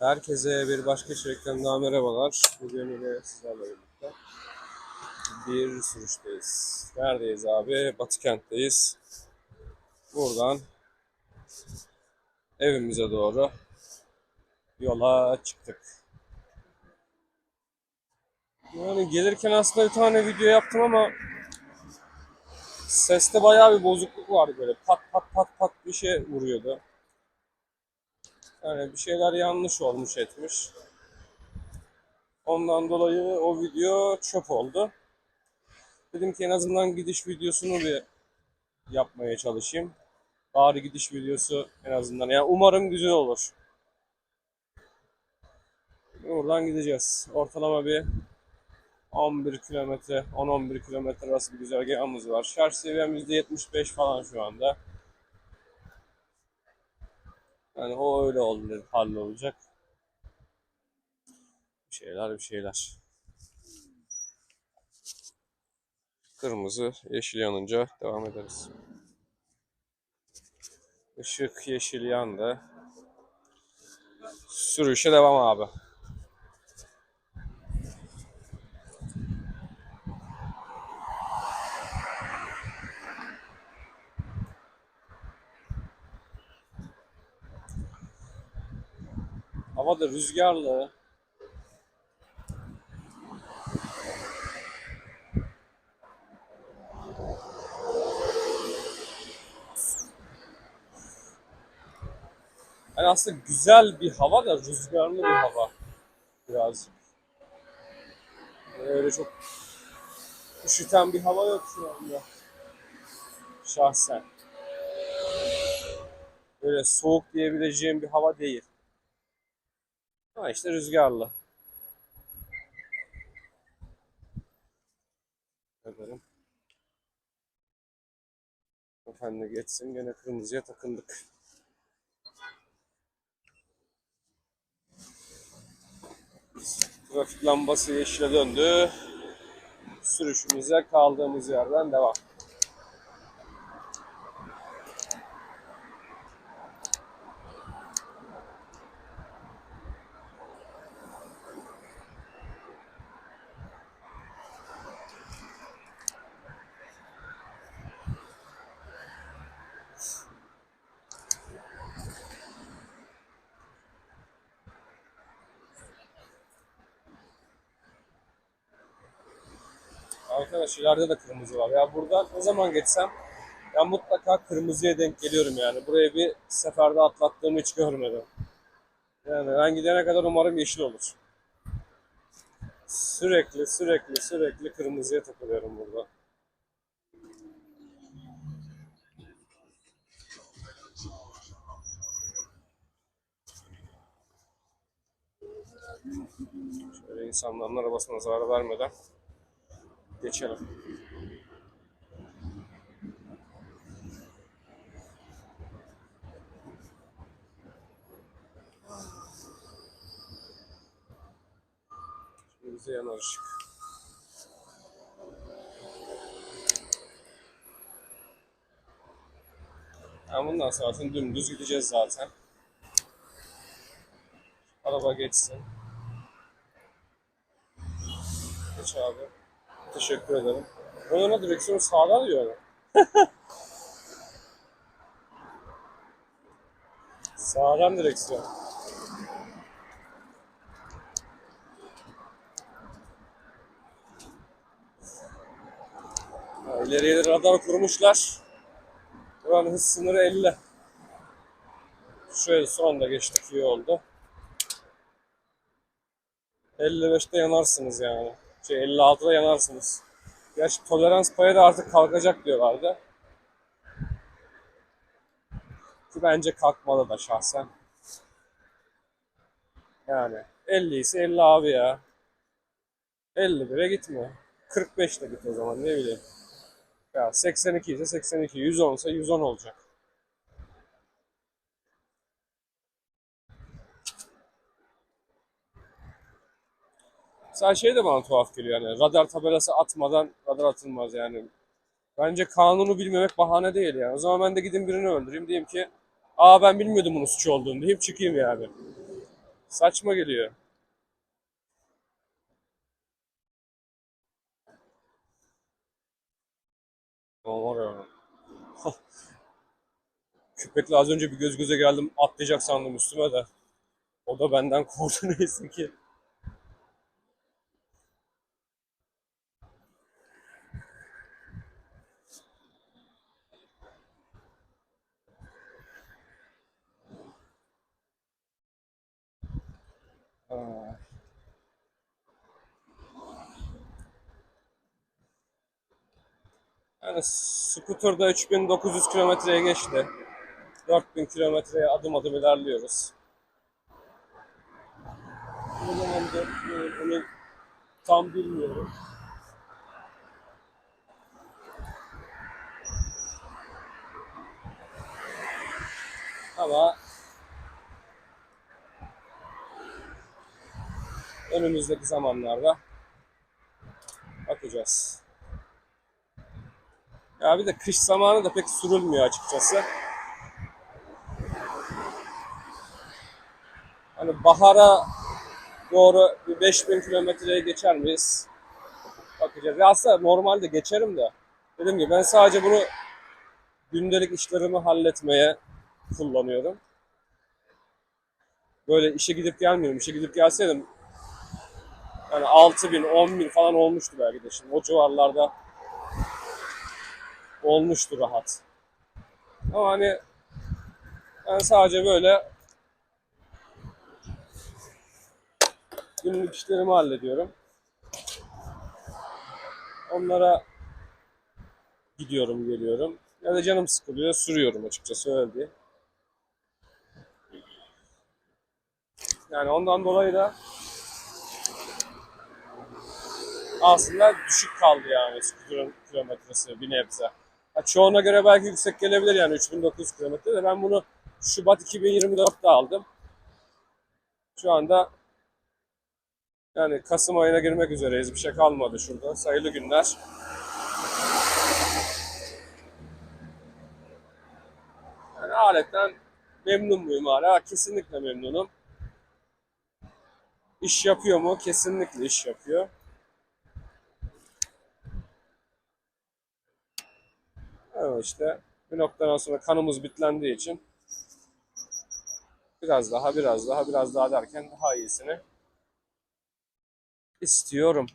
Herkese bir başka içerikten daha merhabalar. Bugün yine sizlerle birlikte bir sürüşteyiz. Neredeyiz abi? Batı kentteyiz. Buradan evimize doğru yola çıktık. Yani gelirken aslında bir tane video yaptım ama seste bayağı bir bozukluk vardı böyle. Pat pat pat pat bir şey vuruyordu. Yani bir şeyler yanlış olmuş etmiş. Ondan dolayı o video çöp oldu. Dedim ki en azından gidiş videosunu bir yapmaya çalışayım. Bari gidiş videosu en azından. Yani umarım güzel olur. Buradan gideceğiz. Ortalama bir 11 kilometre, 10-11 kilometre arası bir güzergahımız var. Şarj seviyemiz de 75 falan şu anda. Yani o öyle oldu, hallolacak. Bir şeyler bir şeyler. Kırmızı, yeşil yanınca devam ederiz. Işık yeşil yandı. Sürüşe devam abi. Hava da rüzgarlı. Yani aslında güzel bir hava da rüzgarlı bir hava. Birazcık. Öyle çok üşüten bir hava yok şu anda. Şahsen. Böyle soğuk diyebileceğim bir hava değil. Ha işte rüzgarlı. Ederim. Efendi geçsin gene kırmızıya takıldık. Trafik lambası yeşile döndü. Sürüşümüze kaldığımız yerden devam. İleride de kırmızı var. Ya buradan ne zaman geçsem ya mutlaka kırmızıya denk geliyorum yani. Buraya bir seferde atlattığımı hiç görmedim. Yani ben gidene kadar umarım yeşil olur. Sürekli sürekli sürekli kırmızıya takılıyorum burada. Şöyle insanların arabasına zarar vermeden geçelim. Şimdi bize yanar ışık. Yani bundan sonra dümdüz gideceğiz zaten. Araba geçsin. Geç abi. Teşekkür ederim. Ben ona direksiyonu sağdan diyorum. sağdan direksiyon. Ha, ileriye de radar kurmuşlar. Buranın hız sınırı 50. Şöyle son da geçtik iyi oldu. 55'te yanarsınız yani. Şey 56'da yanarsınız. Gerçi tolerans payı da artık kalkacak diyorlardı. Ki bence kalkmalı da şahsen. Yani 50 ise 50 abi ya. 51'e gitme. 45 de git o zaman ne bileyim. Ya 82 ise 82, 110 ise 110 olacak. Sen şey de bana tuhaf geliyor yani radar tabelası atmadan radar atılmaz yani. Bence kanunu bilmemek bahane değil yani. O zaman ben de gidin birini öldüreyim diyeyim ki aa ben bilmiyordum bunun suç olduğunu deyip çıkayım yani. Saçma geliyor. Aman ya. Köpekle az önce bir göz göze geldim atlayacak sandım üstüme de. O da benden korktu neyse ki. Yani skuterda 3900 kilometreye geçti. 4000 kilometreye adım adım ilerliyoruz. Ne zamandır e, onu tam bilmiyorum. Ama önümüzdeki zamanlarda bakacağız. Ya bir de kış zamanı da pek sürülmüyor açıkçası. Hani bahara doğru bir 5000 kilometreye geçer miyiz? Bakacağız. Ya aslında normalde geçerim de. Dediğim gibi ben sadece bunu gündelik işlerimi halletmeye kullanıyorum. Böyle işe gidip gelmiyorum. İşe gidip gelseydim yani 6000, 10000 falan olmuştu belki de şimdi. O civarlarda olmuştu rahat. Ama hani ben sadece böyle günlük işlerimi hallediyorum. Onlara gidiyorum, geliyorum. Ya da canım sıkılıyor, sürüyorum açıkçası öyle değil. Yani ondan dolayı da aslında düşük kaldı yani kilometresi bir nebze. Ha, çoğuna göre belki yüksek gelebilir yani 3900 kilometre de ben bunu Şubat 2024'te aldım. Şu anda yani Kasım ayına girmek üzereyiz. Bir şey kalmadı şurada. Sayılı günler. Yani aletten memnun muyum hala? Kesinlikle memnunum. İş yapıyor mu? Kesinlikle iş yapıyor. Ama işte bir noktadan sonra kanımız bitlendiği için biraz daha, biraz daha, biraz daha derken daha iyisini istiyorum.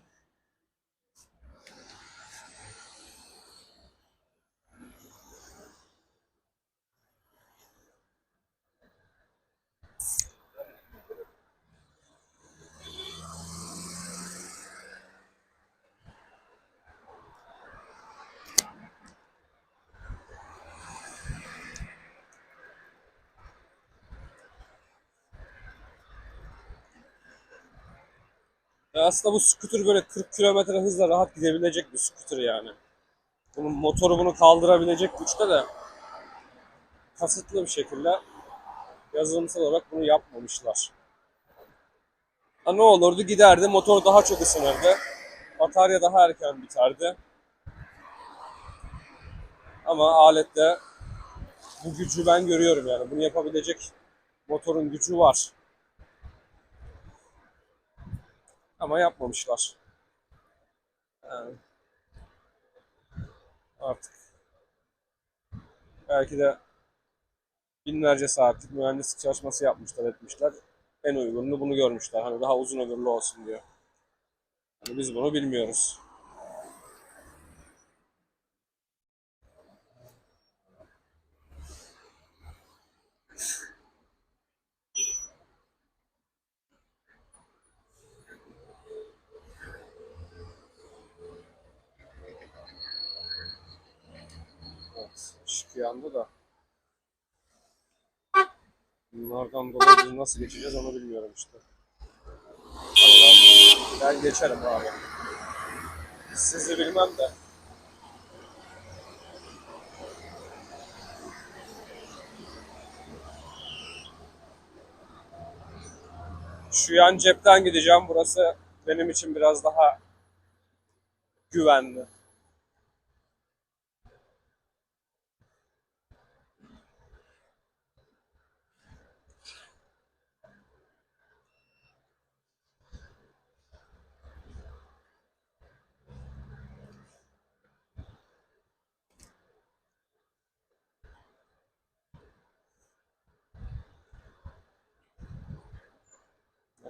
Ya aslında bu scooter böyle 40 kilometre hızla rahat gidebilecek bir scooter yani. Bunun motoru bunu kaldırabilecek güçte de kasıtlı bir şekilde yazılımsal olarak bunu yapmamışlar. Ha ne olurdu giderdi motor daha çok ısınırdı. Batarya daha erken biterdi. Ama alette bu gücü ben görüyorum yani. Bunu yapabilecek motorun gücü var. Ama yapmamışlar. Yani artık belki de binlerce saatlik mühendislik çalışması yapmışlar etmişler. En uygununu bunu görmüşler. Hani daha uzun ömürlü olsun diyor. Hani biz bunu bilmiyoruz. Yandı da. Bunlardan dolayı biz nasıl geçeceğiz onu bilmiyorum işte. Ben geçerim abi. Sizi bilmem de. Şu yan cepten gideceğim. Burası benim için biraz daha güvenli.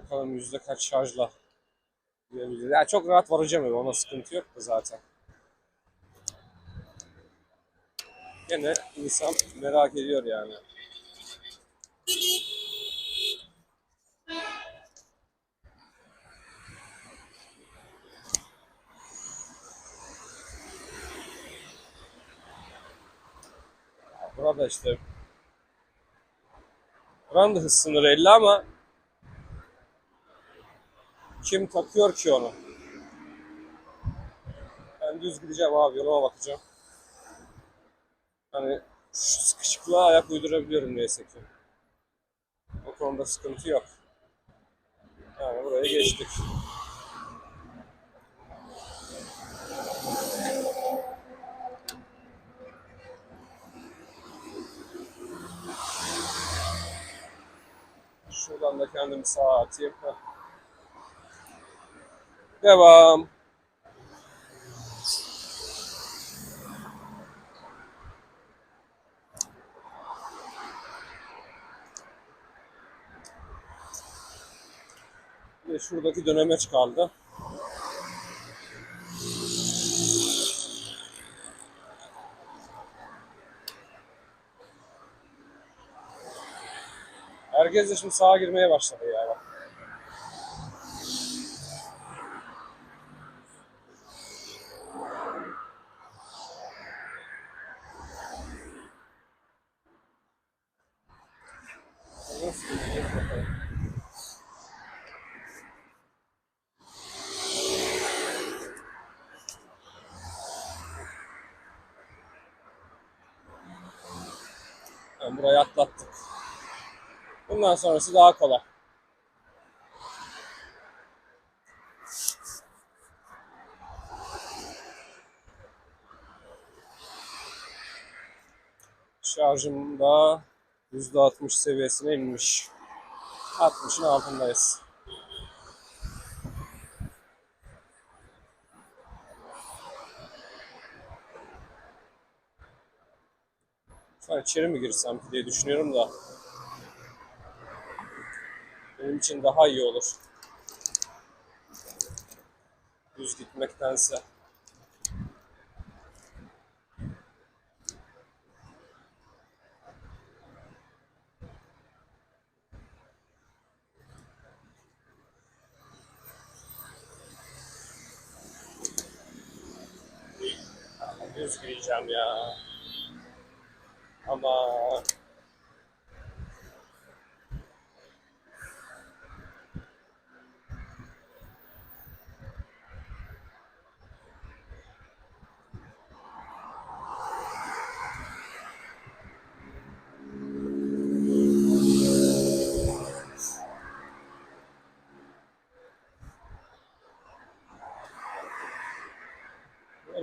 Bakalım yüzde kaç şarjla diyebiliriz. Yani çok rahat varacağım eve. Ona sıkıntı yok da zaten. Gene insan merak ediyor yani. Burada işte Buranın da hız sınırı 50 ama kim takıyor ki onu? Ben düz gideceğim abi yoluma bakacağım. Hani şu sıkışıklığa ayak uydurabiliyorum neyse ki. O konuda sıkıntı yok. Yani buraya geçtik. Şuradan da kendimi sağa atayım. Heh. Devam. De şuradaki dönemeç kaldı. Herkes de şimdi sağa girmeye başladı yani. Burayı atlattık. Bundan sonrası daha kolay. Şarjım da %60 seviyesine inmiş. 60'ın altındayız. İçeri mi girsem ki diye düşünüyorum da. Benim için daha iyi olur. Düz gitmektense. Düz gireceğim ya.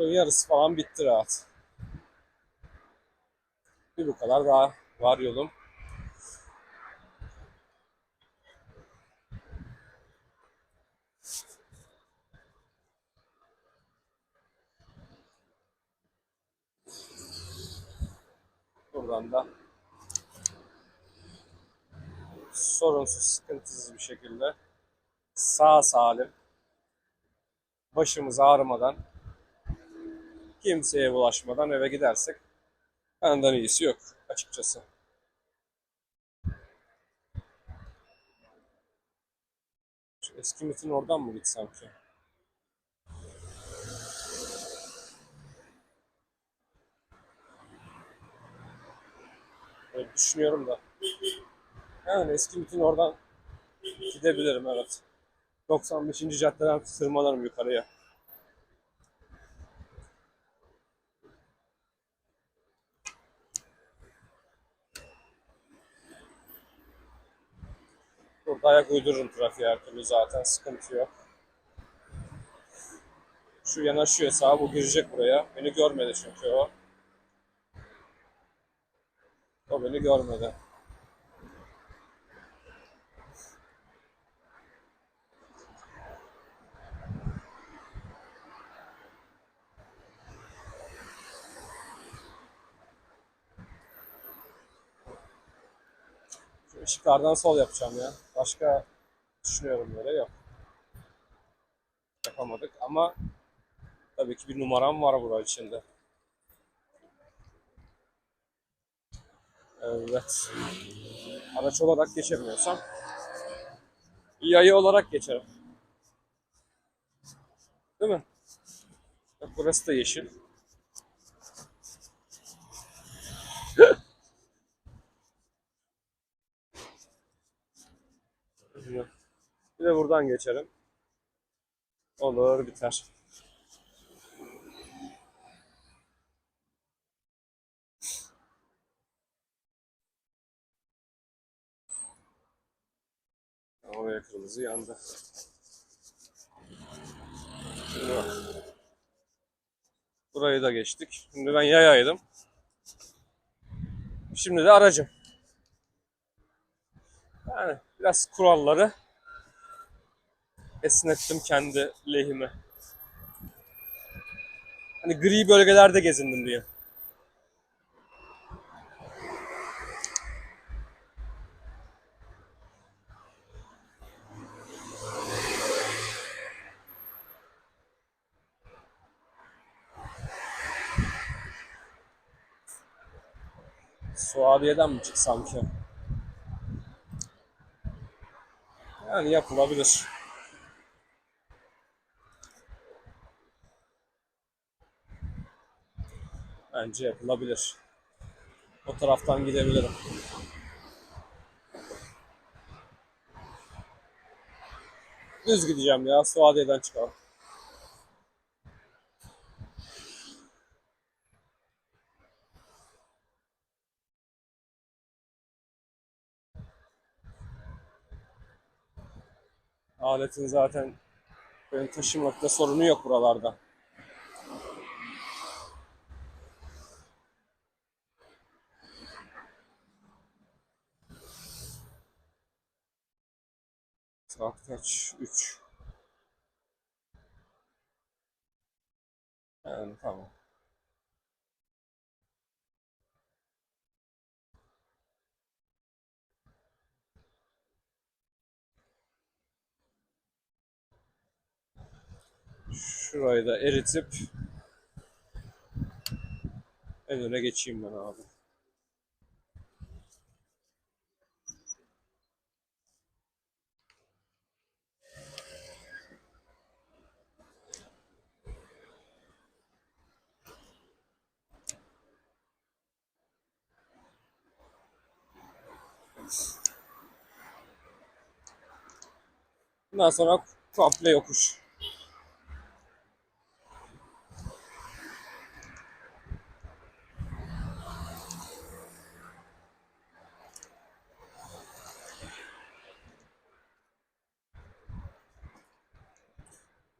Böyle yarısı falan bitti rahat. Bir bu kadar daha var yolum. Buradan da sorunsuz, sıkıntısız bir şekilde sağ salim başımız ağrımadan kimseye bulaşmadan eve gidersek benden iyisi yok açıkçası. Şu eski mitin oradan mı gitsem ki? Öyle düşünüyorum da. Yani eski mitin oradan gidebilirim evet. 95. caddeden tırmanırım yukarıya. Ayak uydururum trafiğe her türlü zaten sıkıntı yok. Şu yanaşıyor sağa bu girecek buraya. Beni görmedi çünkü o. O beni görmedi. Şu ışıklardan sol yapacağım ya. Başka düşünüyorum böyle yok. Yapamadık ama tabii ki bir numaram var burada içinde. Evet. Araç olarak geçemiyorsam yayı olarak geçerim. Değil mi? Bak burası da yeşil. Bir de buradan geçerim. Olur biter. Oraya kırmızı yandı. Burayı da geçtik. Şimdi ben yayaydım. Şimdi de aracım. Yani biraz kuralları esnettim kendi lehime. Hani gri bölgelerde gezindim diye. Suadiye'den mi çıksam ki? Yani yapılabilir. Bence yapılabilir. O taraftan gidebilirim. Düz gideceğim ya. Suadiye'den çıkalım. Aletin zaten benim taşımakta sorunu yok buralarda. Saat kaç? 3. Yani tamam. Şurayı da eritip en öne geçeyim ben abi. Bundan sonra komple yokuş.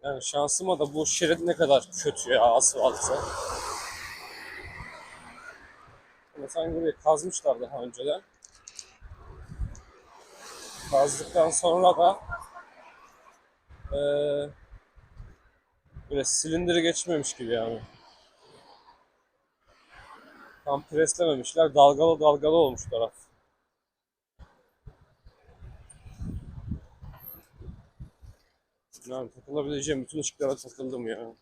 Yani şansıma da bu şerit ne kadar kötü ya asfaltı. Ama sanki burayı kazmışlar daha önceden. Kazdıktan sonra da eee böyle silindiri geçmemiş gibi yani. Tam preslememişler. Dalgalı dalgalı olmuş taraf. Yani takılabileceğim bütün ışıklara takıldım ya.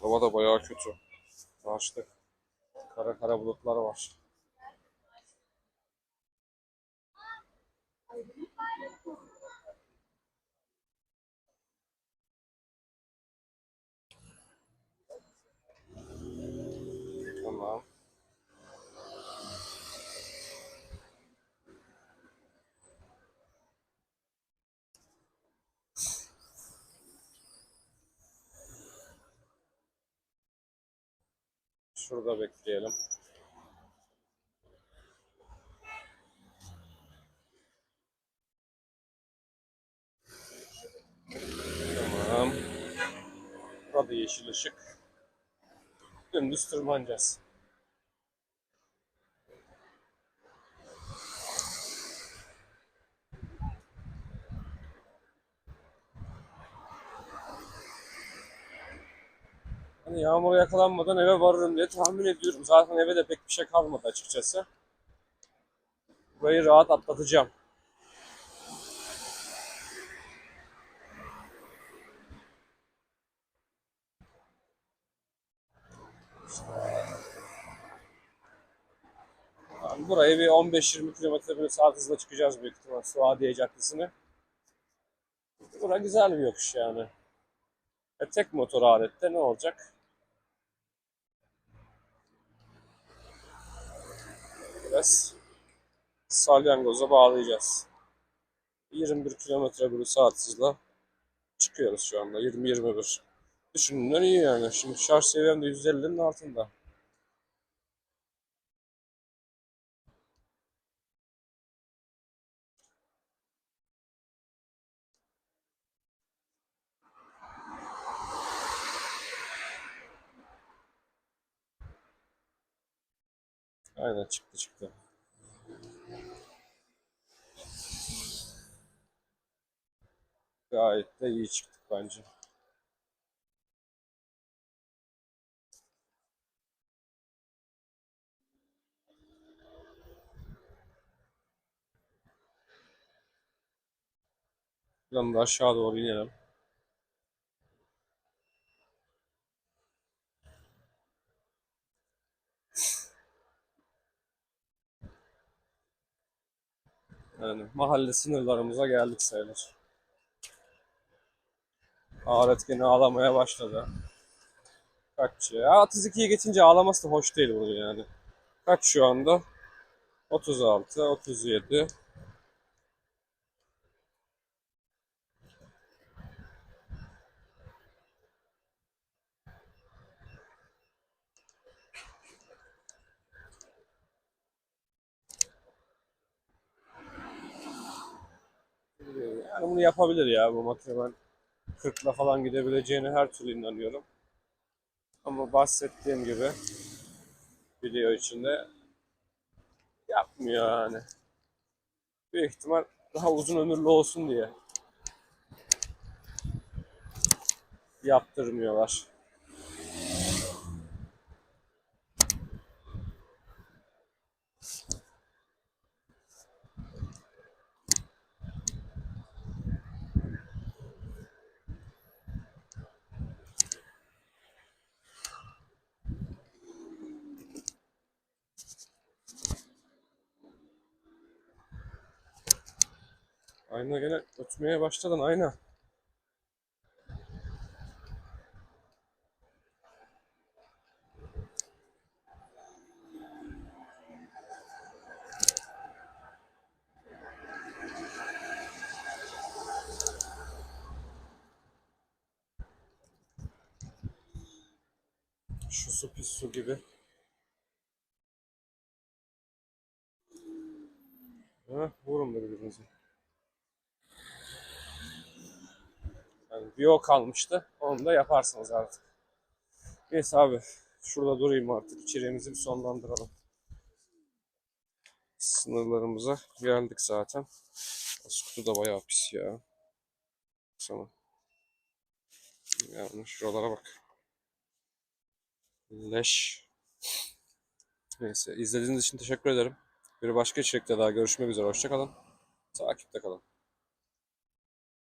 Hava da bayağı kötü. Açtık. Kara kara bulutlar var. Tamam. Şurada bekleyelim. Tamam. Burada yeşil ışık. Dümdüz tırmanacağız. Yağmura yakalanmadan eve varırım diye tahmin ediyorum. Zaten eve de pek bir şey kalmadı açıkçası. Burayı rahat atlatacağım. Yani burayı bir 15-20 km bir saat hızla çıkacağız büyük ihtimal Suadiye Caddesi'ne. Bura güzel bir yokuş yani. E, tek motor alette ne olacak? Biraz salyangoza bağlayacağız. 21 km bölü saat hızla çıkıyoruz şu anda. 20-21. Düşündüğümden iyi yani. Şimdi şarj seviyem de 150'nin altında. Aynen çıktı çıktı. Gayet de iyi çıktık bence. Da aşağı doğru inelim. Yani mahalle sınırlarımıza geldik sayılır. Alet gene ağlamaya başladı. Kaç ya? 32'ye geçince ağlaması da hoş değil bunun yani. Kaç şu anda? 36, 37. Yani bunu yapabilir ya bu makine ben 40'la falan gidebileceğine her türlü inanıyorum. Ama bahsettiğim gibi video içinde yapmıyor yani. Büyük ihtimal daha uzun ömürlü olsun diye yaptırmıyorlar. Ayna gene ötmeye başladın ayna. Şu su pis su gibi. Ha, vurun birbirinize. Yani bir o kalmıştı. Onu da yaparsınız artık. Neyse abi. Şurada durayım artık. İçeriğimizi bir sonlandıralım. Sınırlarımıza geldik zaten. Skutu da bayağı pis ya. Sana. Yani şuralara bak. Leş. Neyse izlediğiniz için teşekkür ederim. Bir başka içerikte daha görüşmek üzere. Hoşçakalın. Takipte kalın.